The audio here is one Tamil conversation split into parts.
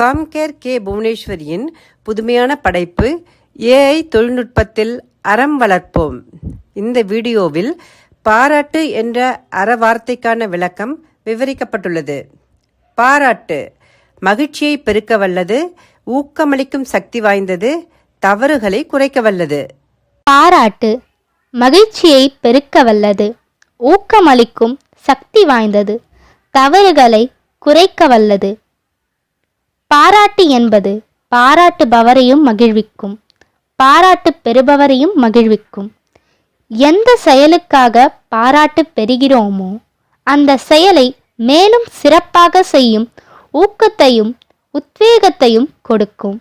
காம்கேர் கே புவனேஸ்வரியின் புதுமையான படைப்பு ஏஐ தொழில்நுட்பத்தில் அறம் வளர்ப்போம். இந்த வீடியோவில் பாராட்டு என்ற அற வார்த்தைக்கான விளக்கம் விவரிக்கப்பட்டுள்ளது. பாராட்டு. மகிழ்ச்சியை பெருக்க வல்லது ஊக்கமளிக்கும் சக்தி வாய்ந்தது தவறுகளை குறைக்க வல்லது. பாராட்டு. மகிழ்ச்சியை பெருக்க வல்லது ஊக்கமளிக்கும் சக்தி வாய்ந்தது தவறுகளை குறைக்க வல்லது. பாராட்டு என்பது பாராட்டுபவரையும் மகிழ்விக்கும். பாராட்டு பெறுபவரையும் மகிழ்விக்கும். எந்த செயலுக்காக பாராட்டு பெறுகிறோமோ அந்த செயலை மேலும் சிறப்பாக செய்யும் ஊக்கத்தையும் உத்வேகத்தையும் கொடுக்கும்.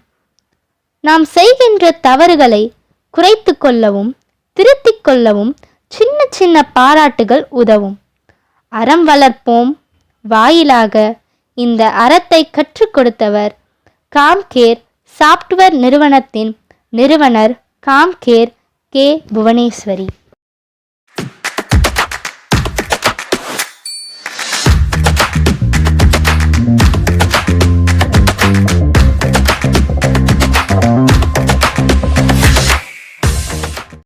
நாம் செய்கின்ற தவறுகளை குறைத்து கொள்ளவும் திருத்திக் கொள்ளவும் சின்ன சின்ன பாராட்டுகள் உதவும். அறம் வளர்ப்போம். வாயிலாக இந்த அறத்தை கற்றுக் கொடுத்தவர். காம்கேர் சாப்ட்வேர் நிறுவனத்தின் நிறுவனர் காம்கேர் கே புவனேஸ்வரி.